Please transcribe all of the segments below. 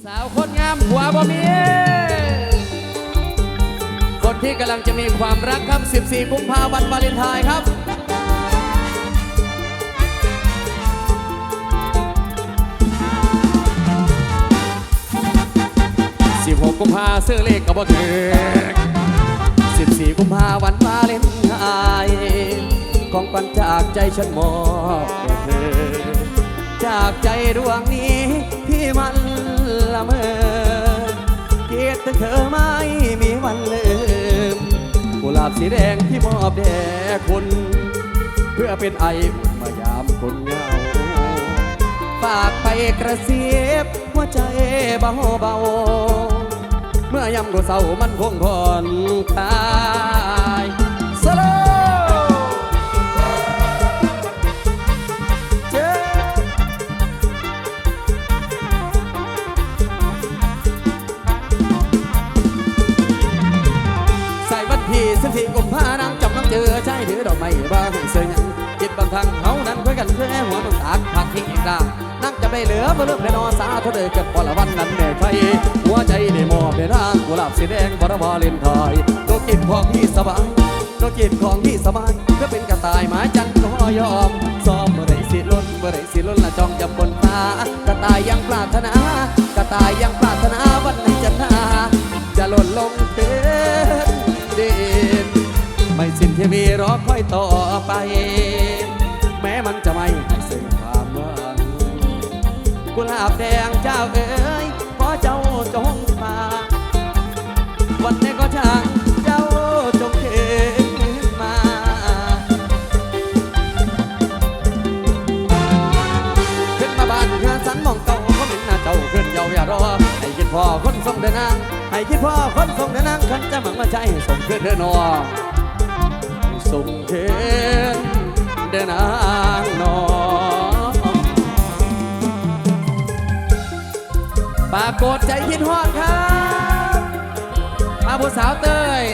สาวคนงามหัวบ่มี คนที่กำลังจะมีความรักครับ 14 กุมภาพันธ์วาเลนไทน์ครับ 16 กุมภาซื้อเลขก็บ่ถึง14 กุมภาวันวาเลนไทน์ของขวัญจากใจฉันมอบแด่เธอ จากใจดวงนี้ที่มันละเมอเกียรติเธอไม่มีวันลืมกุหลาบสีแดงที่มอบแด่คุณ เพื่อเป็นไออุ่นมายามคนเหงาฝากไปกระซิบหัวใจเบาเบาๆเมื่อยำกูเศร้ามันคงผ่อนคลาย สิบสี่กุมภานังจำน้ำเจอใช่ถือดอกไม้บ้างเสียยังจิตบางครั้งเขานั้นคุยกันเพื่อหัวน้ำตากผักทิ้งอีกดางนั่งจะไม่เหลือเพื่อเลือกนอสาเท่าเดิกับพอละวันนั้นแม่ไฟหัวใจได้มอบในร่างกุหลาบสีแดงบรวาเลนไทยโลกจิตของพี่สบายโลกจิตของพี่สบายก็เป็นกระต่ายหมาจันก็ยอมซ้อมเมื่อไรสิล้นเมื่อไรสิล้นละจองจำบนฟ้ากระต่ายยังปรารถนากระต่ายยังปรารถนาวันไหนจะนาจะหล่นลงเถิดดินไม่สิ้น รอคอยต่อไป แม้มันจะไม่ให้ซึ่งความหวังกุหลาบแดงเจ้าเอ๋ยขอเจ้าจงมาวันนี้ก็ช่างเจ้าจงเข็นมาขึ้นมาบ้านเพื่อสันมองเก่าเขาเป็นหน้าเจ้าขึ้นเยาอย่ารอให้คิดพ่อคนทรงเดินนางให้คิดพ่อคนทรงเดินนางคันจะหมังมาใจส่งขึ้นเดินนอ ส่งขึ้นเดนางนอปรากฏใจคิดฮอดครับมาผู้สาวเต้ย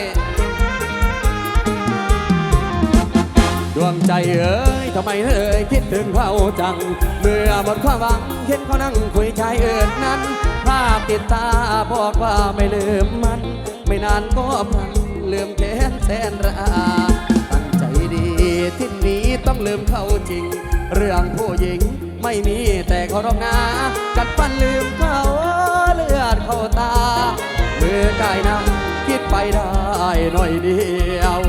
ดวงใจเอ๋ยทำไมเอ่ยคิดถึงเขาจัง เมื่อหมดความหวังเห็นเขานั่งคุยชายเอิญนั้น ภาพติดตาบอกว่าไม่ลืมมัน ไม่นานก็พลันลืมแค้นแสนระอา ที่นี้ต้องลืมเขาจริง เรื่องผู้หญิงไม่มีแต่เขารองนากัดฟันลืมเขาเลือดเขาตาเมื่อกายนั้นคิดไปได้หน่อยเดียว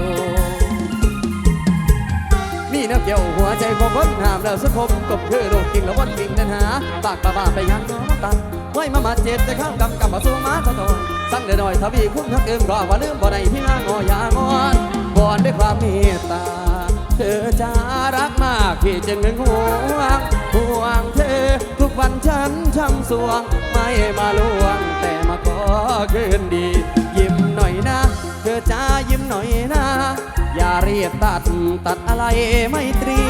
มีน้ำเกี่ยวหัวใจของคนหามแล้วสักคมกบคือโลกกิ่งแล้ววันกิ่งนั้นหาปากปะบ้าไปยังน้องตันไว้มามาเจ็ดจะข้ามกำกำมาสู้มาตะตอนสั่งเดหน่อยทวีคุ้มทักเอิมก็ว่าลืมบ่ได้พี่นางอยางอนบอนด้วยความเมตตา ธอจะรักมากพี่จึงนึงห่วงห่วงเธอ ทุกวันฉันช้ำสวง ไม่มาลวง แต่มาขอคืนดี ยิ้มหน่อยนะ เธอจ้ายิ้มหน่อยนะ อย่าเรียกตัดตัดอะไรไม่ตรี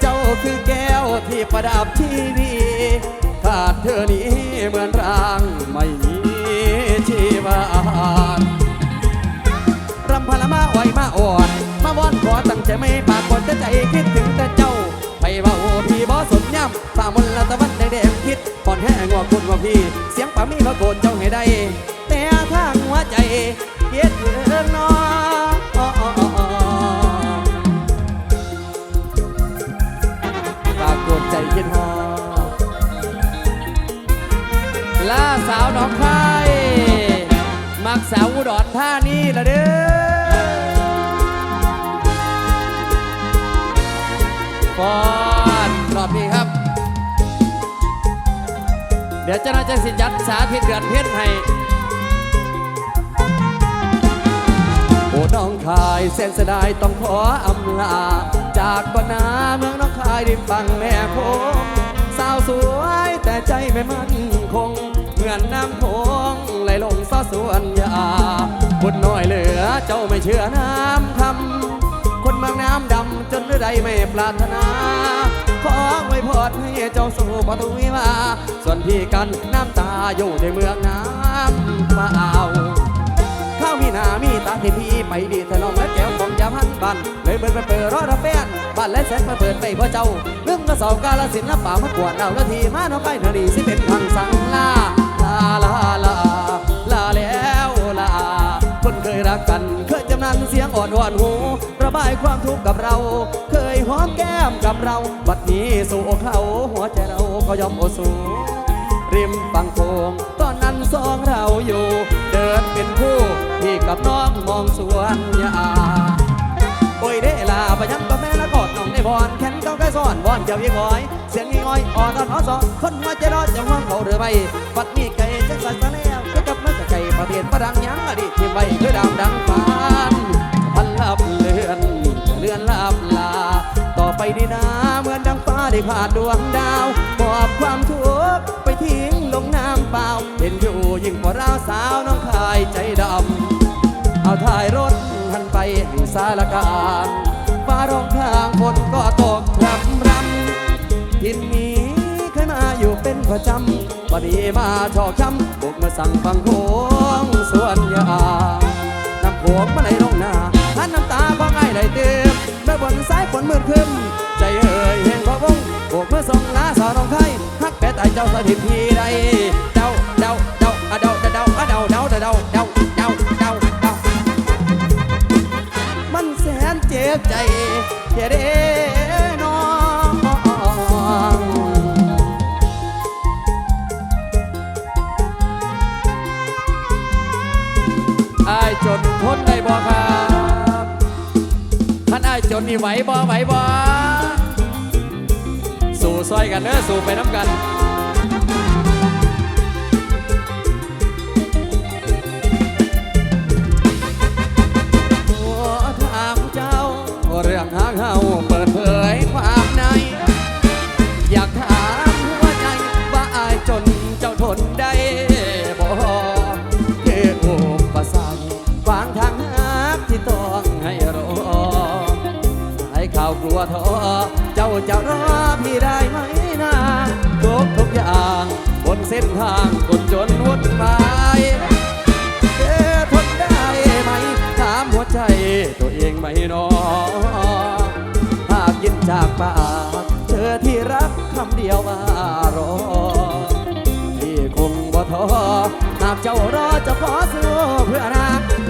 เจ้าคือแก้วที่ประดับที่ดีขาดเธอนี้เหมือนร่างไม่มีชีวานรำพลมาไหวมาอ่อนาวอนขอตั้งใจไม่ปากกดจะใจคิดถึงแต่เจ้า ไปเบาพี่บอสนย่ำฝ่ามนละตะวันแดงๆคิดผ่อนแห้งว่าคุณว่าพี่ เสียงป่ามีมาโกนเจ้าให้ได้ แต่ทางหัวใจเกียดเรื่องน้อปากฏใจคิดฮอล่าสาวน้องคายมักสาวอุดรท่านี่ละเด้อ ฟอนรอบนี้ครับ เดี๋ยวเจะน่าจะสิจัดสาธิตเดือนเพ็ญให้โอ้น้องคายเส้นสดายต้องขออำลา จากบ้านนาเมืองน้องคายไดินฟังแม่โคงสาวสวยแต่ใจไม่มั่นคง เหมือนน้ำโขงไหลลงซอสวนยาบุญน้อยเหลือเจ้าไม่เชื่อน้ำคำ มืองน้ำดำจนเรือไม่ปรารถนาขอไว้พอดให้เจ้าสู่ประตูวิวาส่วนพี่กันน้ำตาอยู่ในเมืองน้ำมาเอาข้าวมีนามีตาที่พี่ไปดีถนอมและแก้วของยาพันบันเลยเปิดไปเปิดรอดระเฟนบันและแสนมาเปิดไปพ่อเจ้าเรื่องกระสอบกาลสินละป่ามากวดเราละทีมาน้องไปนาดีสิเป็นทางสังลาลาลาลาลาแล้วลาคนเคยรักกัน อดหอนหู ระบายความทุกข์กับเรา เคยหอมแก้มกับเรา บัดนี้สู่อกเขาหัวใจเราก็ยอมโอสูริมฝั่งโขงตอนนั้นสองเราอยู่ เดินเป็นคู่พี่กับน้องมองสวนยาโอ้ยเดลาไปยังกับแม่ละกอดน้องในบอนแขนเก้าใกล้ซ่อนบอนเจ้ายี่งอย เสียงยี่งอยอ่อนอ่อนอ่อนสอนคนมาจรอดจะห้องเขาหรือไม่ปัดนี้ไก่จังสันซะแล้วก็กับเมื่อไก่ประเทศประดังยังอดี ดังฟ้าได้ผ่านดวงดาวมอบความทุกข์ไปทิ้งลงน้ำเปล่า เห็นอยู่ยิ่งกว่าเราสาวน้องคายใจดำ เอาถ่ายรถหันไปแห่งสารการฟ้าร้องข้างฝนก็ตกรำรำทินนี้เคยมาอยู่เป็นประจำวันนี้มาชอกช้ำบุกมาสั่งฟังโค้งสวนยางน้ำโขงมาไหลลงหน้าหันน้ำตาพอง่ายไหลเติมเมื่อบนสายฝนมืดครึ้ม อส่งลาสาวน้องไข่ฮักแปดไอเจ้าสถิตพี่ใดเดาเดาเดาเดาเดาเดาเดาเดาเดาเดาเดาเดามันแสนเจ็บใจเจ็บเดน้องไอาจนทนได้บ่ครับท่านไอาจนนี่ไหวบ่ไหวบ่ ซอยกันเด้อสู่ไปน้ำกันขอถามเจ้าเรื่องหางเฮาเปิดเผยความใน อยากถามหัวใจว่าอายจนเจ้าทนได้บ่คืออุปสรรคขวางทางหักที่ต้องให้รอให้ข่าวกลัวท้อ เจ้าจะรอพี่ได้ไหมนะทุกทุกอย่าง บนเส้นทางคนจนวุ่นวายเธอทนได้ไหม ถามหัวใจตัวเองไหมน้องหากยินจากปากเธอที่รักคำเดียวว่ารอที่คงบ่ท้อหากเจ้ารอจะขอสู้เพื่อรักทา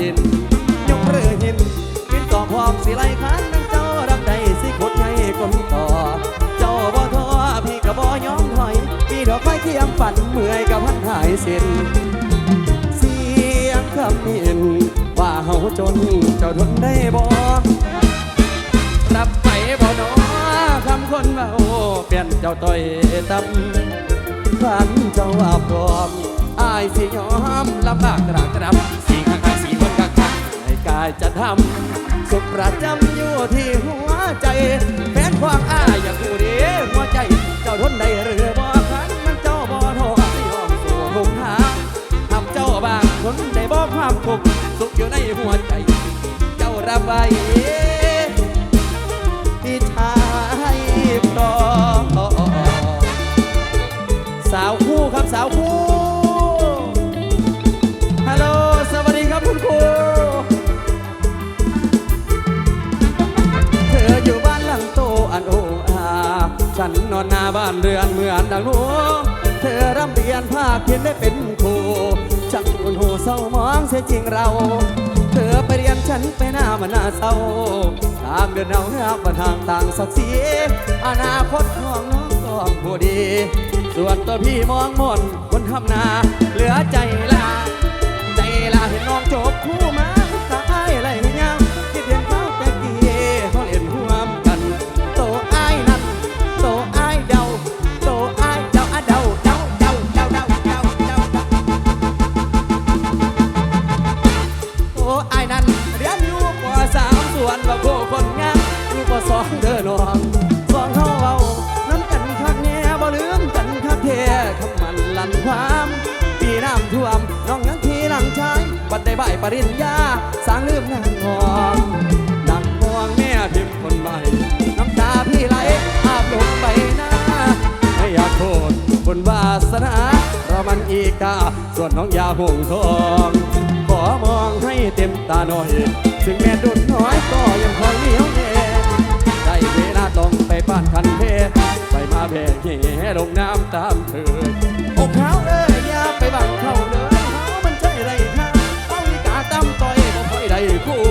ดินยกเรือหินกินต่อพร้อมสิไลคันนั่งเจ้ารับได้สิกดให้คนต่อ เจ้าบ่ท้อพี่ก็บ่ยอมถอยพี่ดอกไม้เคียงฝันเมื่อยกับพันหายสิ้นเสียงคำนินว่าเฮาจนเจ้าทนได้บ่รับไปบ่หนอคำคนเมาเปลี่ยนเจ้าต่อยตำขันเจ้าว่าพร้อมอายสิยอมลำบากตรากตรำายจะทำสุขประจำอยู่ที่หัวใจแฟนความอ้ายอยากผู้เดีหัวใจ เจ้าทนได้หรือบ่ขันมันเจ้าบ่ท้อยอมสู่หุงหาทำเจ้าบางคนได้บอความทุกสุขอยู่ในหัวใจ เจ้ารับไว้พี่ชายปลอสาวคู่ครับสาวคู่านเรือนเหมือนดังหนูเธอร่ำเรียนภาคเพียนได้เป็นครูจังอุนหูเศร้ามองเสียจริงเรา เธอไปเรียนฉันไปหน้ามันหน้าเศร้าทางเดินเอาหน้าบันทางต่างศักดิ์ศรีอนาคตของน้องต้องผู้ดี ส่วนตัวพี่มองมนคนทำนา เหลือใจลา ใจลาเห็นน้องจบคู่มา ใบปริญญาสางลืมนางงองดังมองแม่พิมพ์คนใหม่น้ำตาพี่ไหลอาบลงไปหน้าไม่อยากโทษบุญวาสนาเรามันอีกาส่วนน้องยาห่วงทองขอมองให้เต็มตาหน่อยถึงแม้ดุนน้อยก็ยังคอยเหนียวแน่ได้เวลาต้องไปบ้านคันเพชรไปมาแบกแห่ลงน้ำตามเธออกขาวเอ้ยอย่าไปบังเขาเลย people.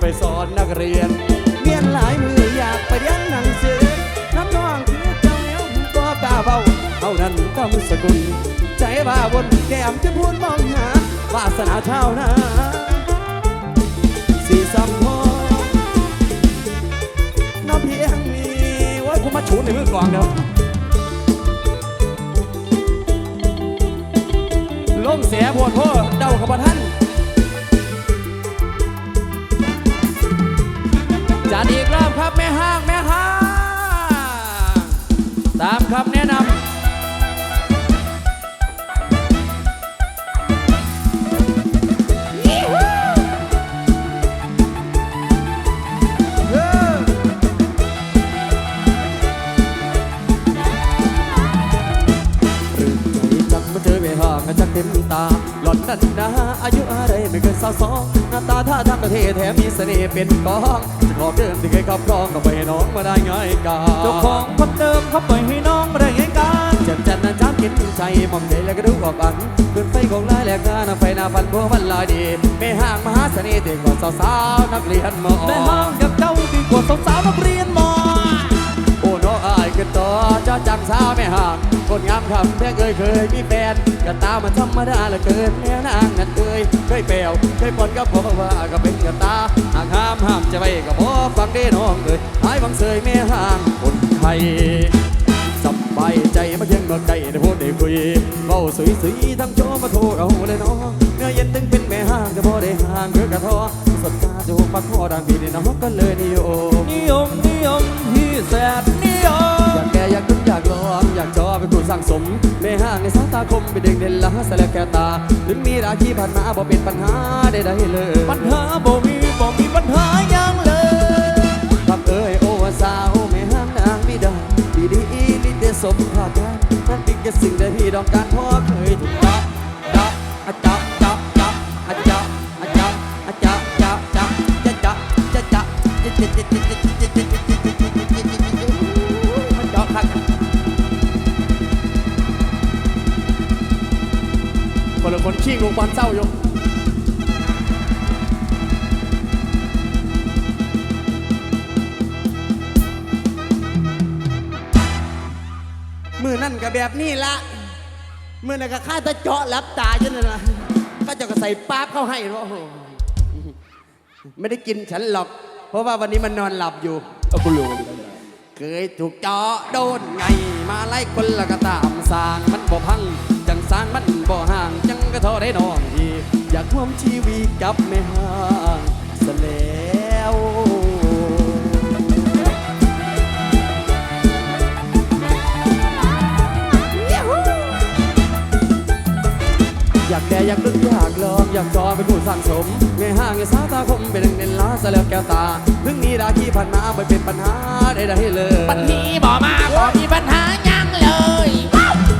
ไปสอนนักเรียนเรียนหลายมืออยากไปเรียนหนังสือน้ำน้องคือเจ้าแล้วก็กล้าเบาเท่านั้นกำสกุล ใจว่าบนแก้มจะพูดมองหาวาสนาเท่านาสีสัมพอน้องเพียงมีไว้กูมาชูในมือกลองเดี๋ยวลมเสียปวดพ่อเดาขบท่าน จัดอีกรอบครับแม่ห้างแม่ห้าง ตามคำแนะนำ มมีเสน่ห์เป็นกองจะขอเดิมที่เคยครอบครองก็ไปให้น้องมาได้ง่ายกาเจ้าของคนเดิมเขาปล่อยให้น้องมาได้ไงกันเจ็บจันนะจ้ามกินใจหม่อมใจแล้วก็ดูออกกันขึ้นไฟของลายแหลกงานไฟหน้าฟันบัวมันลอยดีไม่ห่างมหาเสน่ห์เด็กกว่าสาวๆนักเรียนมอได้ห้างกับเจ้าดีกว่าสาวๆนักเรียน ต่อจ้าจังสาวไม่ห่างคนงามคำแท้เคยเคยมีแฟนก็ตามันธรรมดาเหลือเกินแม่นางนั่นเคยเคยแปลวเคยปนก็พอว่าก็เป็นกระตาหากห้ามห้ามจะไปก็พอฟังได้น้องเอ้ยหายวังเสยแม่ห่างคนไทยสบายใจมาเพียงเมื่อไก่ได้พูดได้คุยเบาสวยสวยทั้งโจมาโทรเอาเลยน้องเนื้อเย็นตึงเป็นแม่ห้างจะพอได้ห่างคือกระทอสดตาจูบมาขอดังพี่นี่น้องก็เลยนิยมนิยมนิยมที่แสนนิย ร้างสมแม่ห้างในสายตาคมเป็นเด็กเด่นละสละแก่ตาถึงมีราคีผ่านมาบ่เป็นปัญหาใดๆเลย ปัญหาบ่มีบ่มีปัญหาหยังเลยครับเอ้ยโอ้ว่าสาวแม่ห้างนางไม่ได้ดีดีลิเดสมพากันนั่นเป็นแค่สิ่งใดที่ต้องการเพราะเคยถูกจับจับอะจับจับจับอะจับอะจับอะจับจับจับจะจับจะจับจะจะจะ คนละคนขี้งลงบอลเศร้าอยู่มือนั่นก็แบบนี้ละมือนั่นก็ข้าตะเจาะรับตาจนนั่นะก็จะก็ใส่ป๊าบเข้าให้ว่าโอ้โหไม่ได้กินฉันหรอก เพราะว่าวันนี้มันนอนหลับอยู่เอากูรู้เคยถูกเจาะโดนไง มาไล่คนละก็ตามสางมันบ่พัง สร้างมันบ่ห่างจังก็ทอได้น้องอีกอยากร่วมชีวิตกับแม่ห่างซะแล้วอยากแก่อยากลึกอยากลองอยากจอเป็นผู้สร้างสมแม่ห้างไอ้สาวตาคมเป็นหนึ่งในล้านสะเลือกแก้วตาถึงมีราคีผ่านมาไม่เป็นปัญหาใดๆเลยปัญหาบ่มาบ่มีปัญหาหยังเลย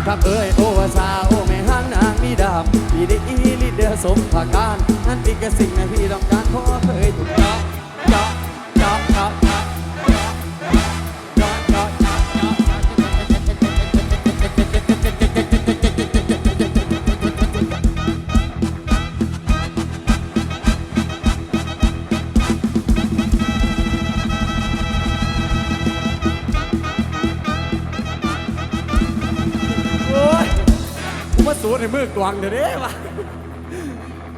ครับเอ้ยโอ้ว่าสาว พี่ได้อีลิเดอร์สมภาการนั่นอีกสิ่งนะพี่ต้องการพราะเคยถูกจาะเจาะเจาะ มาสูดในมือกวางเดี๋ยวนี้วะ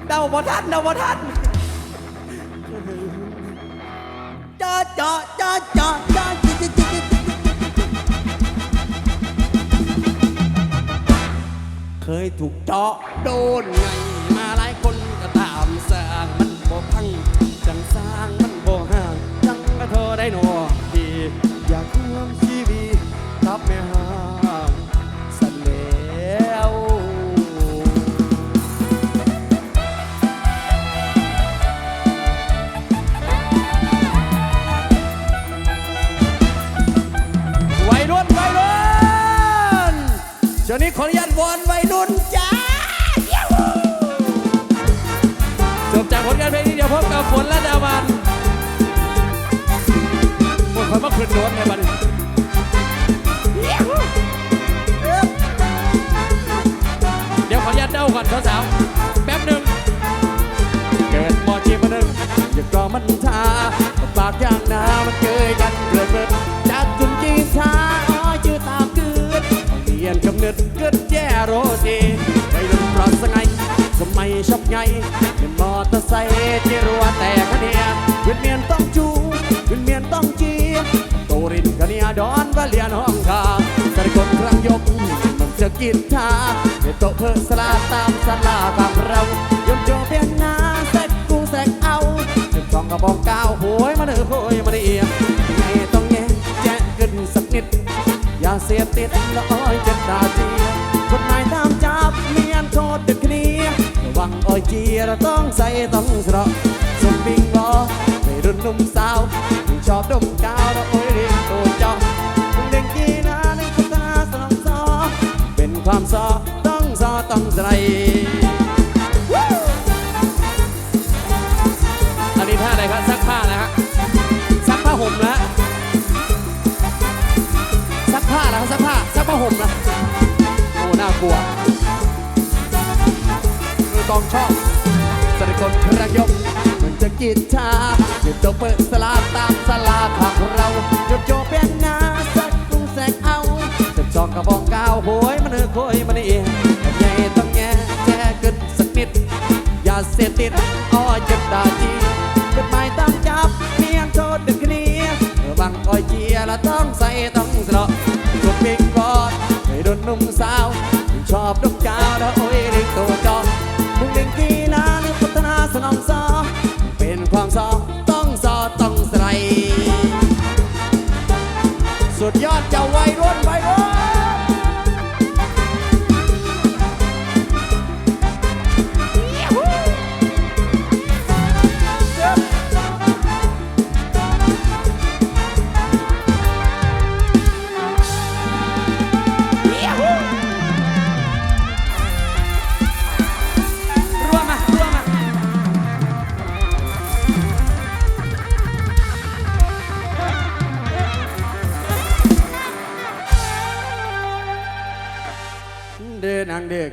เดาบ่ทันเดาบ่ทันจ้าจ้าจ้าจ้าจ้าจิ๊กจิ๊กจิ๊กจิ๊กเคยถูกเจาะโดนไงมาหลายคนก็ตามสร้างมันบ่พังจังสร้างมันบ่ห่างจังก็เธอได้หนอที่อยากร่มชีวิตกับแม่ เดี๋ยวนี้ขออนุญาตวอนวัยรุ่นจ้าจบจากผลงานเพลงนี้เดี๋ยวพบกับฝนและดาวันพวกคนมาขึ้นโน้ตในบัดนี้เดี๋ยวขออนุญาตเด้าก่อนสาวๆแป๊บหนึ่งเกิดมอชีมาหนึ่งอย่ากรอมันชาปากอย่างนามันเคยกันเกิดเบิด เกิดเกิดแย่โรตีไปรุ่นปลอดสไงสมัยชอบไงเป็นมอเตอร์ไซค์ที่รัวแต่คะเนียเวียนเมียนต้องจูเวียนเมียนต้องจีโตรินคะเนียดอนวาเลียนห้องคาแต่กดครั้งยกมันจะกินทาในโตเพื่อสลาตามสลาตามเรา ต้องใส่ต้องสระสมบิงบอในรุ่นนุ่มสาวที่ชอบดมกาวแล้วโอ้ยเรียกตัวจอมึงเด็กกีฬาในพัฒนาสนองซอเป็นความซอต้องซอต้องใส่อันนี้ท่าอะไรครับซักผ้านะฮะซักผ้าห่มนะฮะซักผ้านะครับซักผ้าซักผ้าห่มนะโอ้น่ากลัวมือตองชอบ สริคนพระยกมันจะกินชาหยุดโจเปิดสลาตามสลาของเราหยุดโจเป็นนาสักกุ้งแสกเอาจะจองกระบอกก้าวโหยมันเออโคยมันเองใหญ่ต้องแง่แจ้กึนสักนิด อย่าเสพติดอ้อยจะด่าจีกฎหมายต้องจับเมียนโทษเด็กนี้ระวังอ้อยเจียละต้องใส่ต้องสระจุดปิกกอดให้โดนนุ่มสาวชอบดกกาวแล้วโอ้ย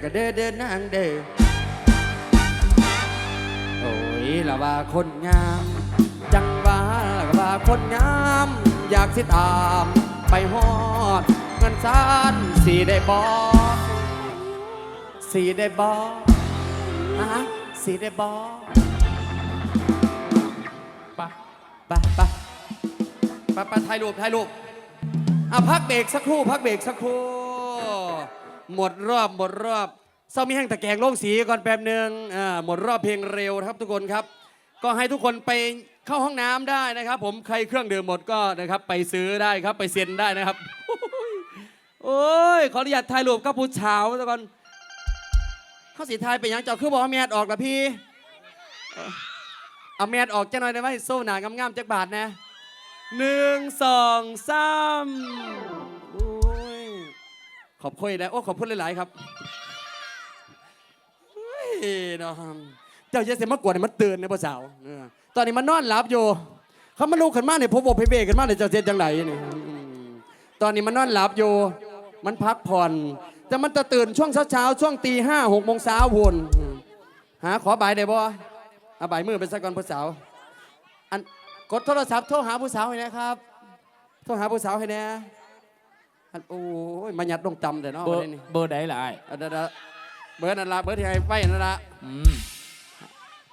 ดินนางเด้อก็เด้อเดินนางเด้อโอ้ยละว่าคนงาม จังว่าละว่าคนงาม อยากสิตามไปฮอด เงินซานสีได้บอสีได้บอฮะสีได้บอไปไปไปไปไปถ่ายรูปถ่ายรูปอะพักเบรกสักครู่พักเบรกสักครู่ หมดรอบหมดรอบเศร้ามีแห้งตะแกงโล่งสีก่อนแป๊บหนึ่งอ่าหมดรอบเพลงเร็วนะครับทุกคนครับ ก็ให้ทุกคนไปเข้าห้องน้ำได้นะครับ ผมใครเครื่องดื่มหมดก็นะครับไปซื้อได้ครับไปเซ็นได้นะครับ โอ้ยขออนุญาตถ่ายรูปกับผู้ชาวทุกคนเขาสีทายไปยังเจ้าคือบอกว่าแมดออกละพี่เอ่อเอาแมดออกจะหน่อยได้ไหมโซ่หนางามๆจักบาทนะหนึ่งสองสาม ขอบคุณนะโอ้ขอบคุณหลายๆครับเฮ้ยเนาะเจ้าเยาเสมากวนเนี่ยมันตื่นในภาษาวเออตอนนี้มันนอนหลับอยู่เขามาลูกขึ้นมาเนี่ยพบบอกเพเบขึ้นมาเนี่ยเจ้าเสียจังไหนนี่อืมตอนนี้มันนอนหลับอยู่ มันพักผ่อน แต่มันจะตื่นช่วงเช้าๆช่วงตีห้าหกโมงเช้าพุนอืมหาขอบายได้บ่เอาบายมือไปสักก่อนผู้สาวอันกดโทรศัพท์โทรหาผู้สาวให้นะครับ โทรหาผู้สาวให้แน่ อันโอ้ยมายัดลงตำแต่เนาะเบอวันร์นี้นี่เบอร์ใดล่ะไอ้อันนั้นละเบอร์นั่นละเบอร์ที่ให้ไฟนั่นละอืม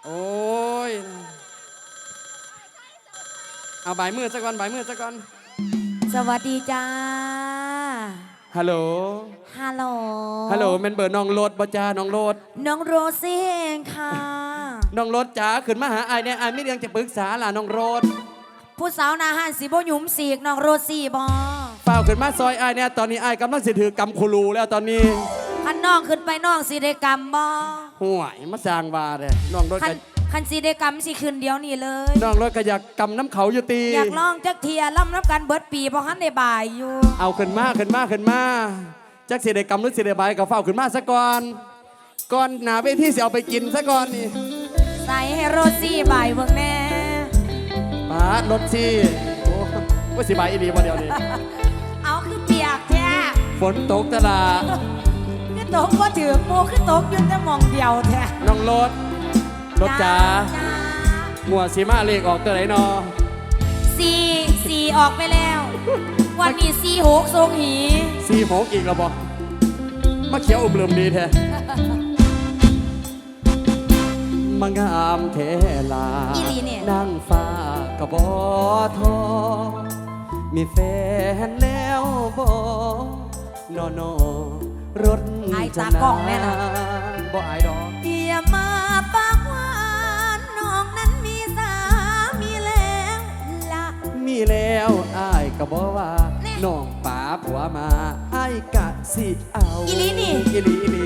โอ้ยเอาบายมือซะก่อนบายมือซะก่อนสวัสดีจ้า ฮัลโหลฮัลโหลฮัลโหลแม่นเบอร์น้องโรดบ่จ้าน้องโรดน้องโรซี่เองค่ะ น้องโรดจ๋าขึ้นมาหาอายเนี่ยอายไม่เรียงจะปรึกษาล่ะน้องโรด ผู้สาวนาหันสีโบหยุมสีกน้องโรซี่บอ เฝ้าขึ้นมาซอยอายเนี่ยตอนนี้อายกำลังสิถือกำคูรูแล้วตอนนี้คันน้องขึ้นไปน้องสีได้กรรมบอห่วยมาสร้างว่าเลยน้องโรดคัก็นคันสีได้กรรมสิขึ้นเดียวนี่เลย น้องโรดก็อยากกำน้ำเขาอยู่ตี อยากลองจักเทียล่ำรับกันเบิดปีเพราะฮันได้บ่ายอยู่ เอาขึ้นมาขึ้นมาขึ้นมาจักสิได้กำหรือสิได้ใบก็เฝ้าขึ้นมาซะก่อนก่อนหนาเวทีสิเอาไปกินซะก่อนนี่ใส่ให้โรซี่บ่ายเบิ่งแน่ปาดรถสิโอ้ว่าสิใบอีดีบ่เดียวนี้ ฝนตกตลาคือตกว่าถือปูคือตกอยืนแต่มองเดียวแท้น้องรถรถจ๋าจ้าหัวสีมาเลขออกตัวไหนนอสี่สี่ออกไปแล้ว วันนี้สี่หกทรงหีสีหกอีกแล้วบ่มาเขียวอุบลืมดีแท้มางามเทลาอีหลีเนี่ยนั่งฟ้ากระบอทอมีแฟนแล้วบ่ นอนอรถอายตากล้องแม่น่ะบ่อายดอกอย่ามาปากหวานน้องนั้นมีสามีแล้วละมีแล้วอายก็บอกว่าแน่น้องป๋าผัวมาอายกะสิเอาอีหลีนี่อีหลีอีหลี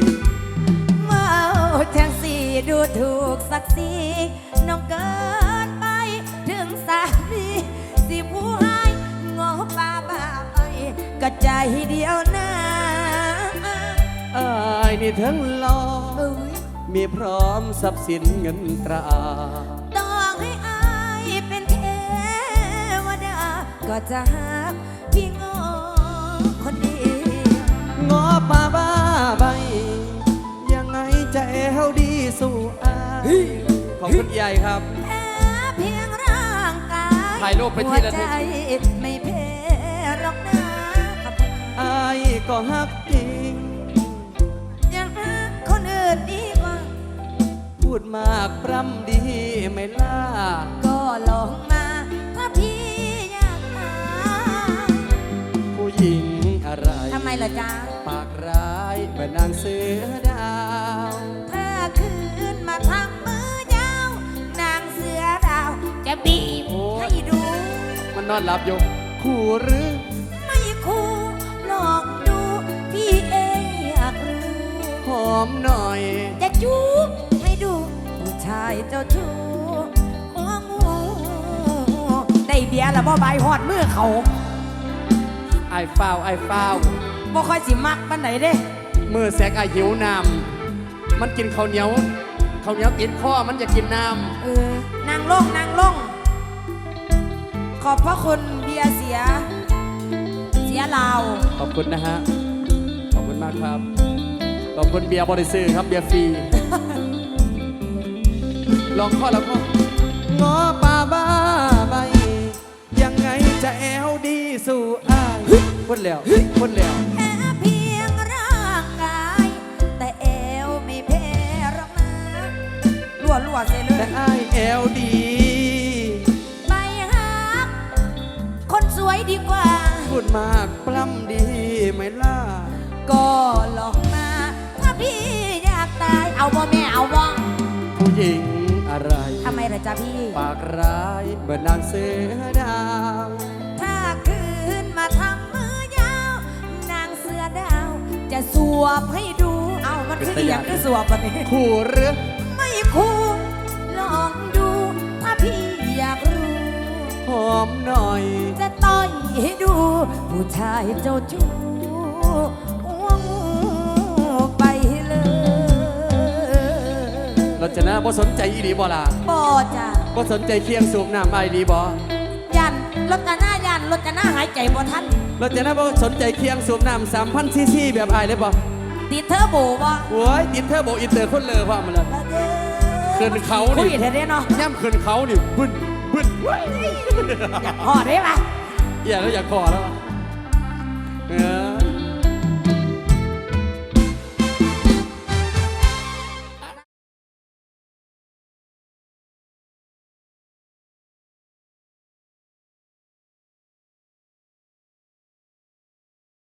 ว้าวแทงสีดูถูกสักสีน้องเกินไปถึงสามีสิผู้ ก็ใจเดียวนะอายนี่ทั้งหลอมีพร้อมทรัพย์สินเงินตรา ต้องให้อายเป็นเทวดา ก็จะหาพี่งอคนดีงอป่าบ้าใบ ยังไงใจเฮาดีสู่อายขอบคุณใหญ่ครับ แพ้เพียงร่างกายถ่ายรูปไปที่ระลึก หัวใจไม่แพ้ อายก็ฮักจริง ยังหาคนอื่นดีกว่า พูดมากปรำดีไหม่ล่ะก็ลองมาถ้าพี่อยากหาผู้หญิงอะไร ทำไมล่ะจ๊ะ ปากร้ายเหมือนนางเสือดาว ถ้าคืนมาทำมือยาว นางเสือดาว จะบีบให้ดู มันนอนหลับอยู่คู่หรือ อมหน่อย จะจูบให้ดู ผู้ชายเจ้าชู้หัวงูได้เบียร์แล้วบ่ใบายหอดมือเขาไอ้ฟ้าวไอ้ฟ้าวบ่ค่อยสิมักปานไหนเด้ มือแสกไอ้หิวน้ำมันกินข้าวเหนียวข้าวเหนียวติดข้อมันจะกินน้เออนางลงนางลง ขอบพระคุณเบียร์เสีย เสียลาวำขอบคุณนะฮะ ขอบคุณมากครับ ขอบคุณเบียร์บริสื่อครับเบียร์ฟรีลองข้อแล้วก็งอป่าบ้าใบยังไงจะแอวดีสู่อ้ายพูดแล้วพูดแล้วแค่เพียงร่างกาย แต่เอวไม่แพ้หรอกนะรัวรัวๆเสียเลแต่ยอ้ายแอวดีไปหาคนสวยดีกว่า พูดมากปล้ำดีไหมล่ะก็ลองมาถ้า พี่อยากตาย เอาบ่แม่เอาบ่ผู้หญิงอะไรทำไมล่ะจ๊ะพี่ ปากร้ายเหมือนนางเสือดาวถ้าคืนมาทำมือยาว นางเสือดาว จะสวบให้ดู เอามันคืออหย่างคือสวบปะนี่คู่หรือไม่คุ้มลองดู ถ้าพี่อยากรู้ หอมหน่อย จะต่อยให้ดู ผู้ชายเจ้าชู้ ราจะน่าบ่สนใจอีดีบ่ล่ะบ่จ้ะบ่สนใจเคียงสูบน้ำไอดีบ่ยันรถจะหน้ายันรถจะหน้าหายใจบ่ทันเราจะน่าบ่สนใจเคียงสูบน้ำสามพันซีซีแบบไอเลยบ่ติดเทอร์โบบ่โอ้ยติดเทอร์โบอินเตอร์คนเลอพ่อมันเลยขึ้นเขานี่คุยเท่เด้เนาะย่ำขึ้นเขานี่บึ้นบึ้นเว้ยพอได้ปะอย่าแล้วอยากขอแล้วอะเออ